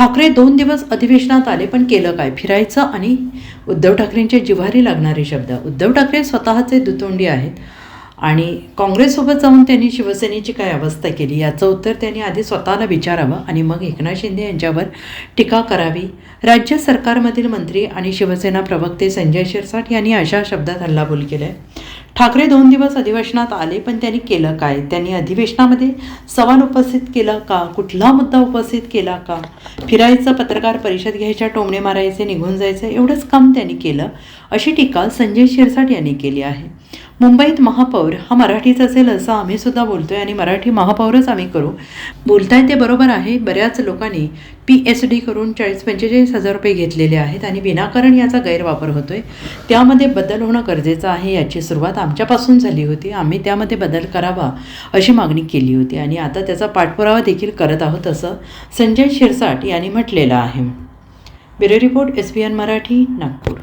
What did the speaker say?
ठाकरे दोन दिवस अधिवेशनात आले पण केलं काय? फिरायचं आणि उद्धव ठाकरेंच्या जिव्हारी लागणारे शब्द. उद्धव ठाकरे स्वतःचे दुतोंडी आहेत आणि काँग्रेससोबत जाऊन त्यांनी शिवसेनेची काय अवस्था केली? याचं उत्तर त्यांनी आधी स्वतःला विचारावं आणि मग एकनाथ शिंदे यांच्यावर टीका करावी. राज्य सरकारमधील मंत्री आणि शिवसेना प्रवक्ते संजय शिरसाट यांनी अशा शब्दात हल्लाबोल केला आहे ठाकरे दोन दिवस अधिवेशनात आले पण त्यांनी केलं काय? त्यांनी अधिवेशनामध्ये सवाल उपस्थित केला का? कुठला मुद्दा उपस्थित केला का? फिरायचं पत्रकार परिषद घ्यायच्या टोमणे मारायचे निघून जायचं एवढंच काम त्यांनी केलं अशी टीका संजय शिरसाट यांनी केली आहे. मुंबईत महापौर हा मराठीच असेल असं आम्ही सुद्धा बोलतोय आणि मराठी महापौरच आम्ही करू. बोलताय ते बरोबर आहे. बऱ्याच लोकांनी पी एच डी करून चाळीस पंचेचाळीस हजार रुपये घेतलेले आहेत आणि विनाकारण याचा गैरवापर होतोय. त्यामध्ये बदल होणं गरजेचं आहे याची सुरुवात आमच्यापासून झाली होती. आम्ही त्यामध्ये बदल करावा अशी मागणी केली होती आणि आता त्याचा पाठपुरावा देखील करत आहोत असं संजय शिरसाट यांनी म्हटलेलं आहे. Bureau report S B N Marathi Nagpur.